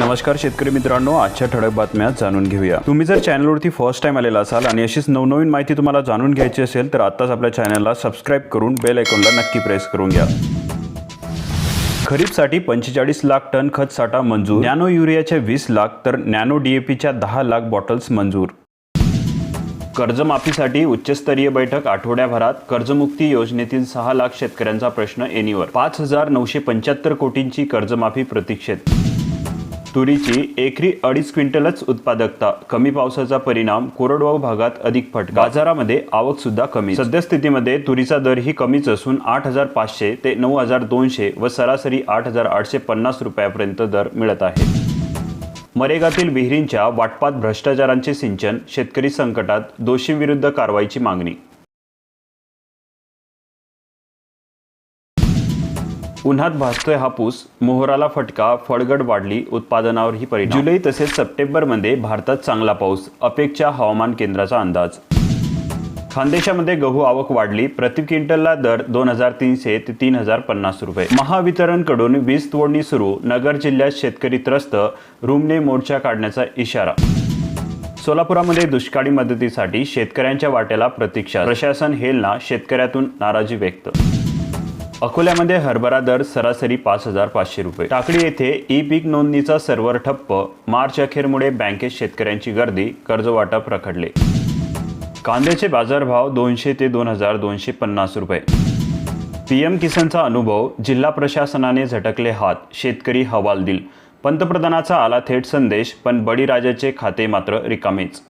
नमस्कार शेतकरी मित्रांनो आजच्या ठळक बातम्या जाणून घेऊया. तुम्ही जर चॅनलवरती फर्स्ट टाइम आलेला असाल आणि अशीच नवनवीन माहिती तुम्हाला जाणून घ्यायची असेल तर आत्ताच आपल्या चॅनलला सबस्क्राईब करून बेल आयकॉनला नक्की प्रेस करून घ्या. खरीपसाठी पंचेचाळीस लाख टन खत साठा मंजूर. नॅनो युरियाच्या वीस लाख तर नॅनो डीएपीच्या दहा लाख बॉटल्स मंजूर. कर्जमाफीसाठी उच्चस्तरीय बैठक आठवड्याभरात. कर्जमुक्ती योजनेतील सहा लाख शेतकऱ्यांचा प्रश्न एनीवर. पाच हजार नऊशे पंच्याहत्तर कोटींची कर्जमाफी प्रतीक्षेत. तुरीची एकरी अडीच क्विंटलच उत्पादकता. कमी पावसाचा परिणाम कोरडवाहू भागात अधिक फटका. बाजारामध्ये आवक सुद्धा कमी. सद्यस्थितीमध्ये तुरीचा दर ही कमीच असून आठ हजार पाचशे ते नऊ हजार दोनशे व सरासरी आठ हजार आठशे पन्नास रुपयापर्यंत दर मिळत आहे. मरेगातील विहिरींच्या वाटपात भ्रष्टाचारांचे सिंचन शेतकरी संकटात दोषींविरुद्ध कारवाईची मागणी उन्हात भासतोय हापूस मोहराला फटका फळगड वाढली उत्पादनावर ही परिणाम. जुलै तसेच सप्टेंबरमध्ये भारतात चांगला पाऊस अपेक्षा हवामान केंद्राचा अंदाज. खानदेशामध्ये गहू आवक वाढली प्रति क्विंटलला दर दोन हजार तीनशे ते तीन हजार पन्नास रुपये. महावितरणकडून वीज तोडणी सुरू नगर जिल्ह्यात शेतकरी त्रस्त रूमने मोर्चा काढण्याचा इशारा. सोलापुरामध्ये दुष्काळी मदतीसाठी शेतकऱ्यांच्या वाट्याला प्रतीक्षा प्रशासन हेलना शेतकऱ्यातून नाराजी व्यक्त. अकोल्यामध्ये हरभरा दर सरासरी पाच हजार पाचशे रुपये. टाकळी येथे ई पीक नोंदणीचा सर्व्हर ठप्प. मार्च अखेरमुळे बँकेत शेतकऱ्यांची गर्दी कर्जवाटप रखडले. कांद्याचे बाजारभाव दोनशे ते दोन हजार दोनशे पन्नास रुपये. पीएम किसानचा अनुभव जिल्हा प्रशासनाने झटकले हात शेतकरी हवालदिल. पंतप्रधानाचा आला थेट संदेश पण बळीराजाचे खाते मात्र रिकामेच.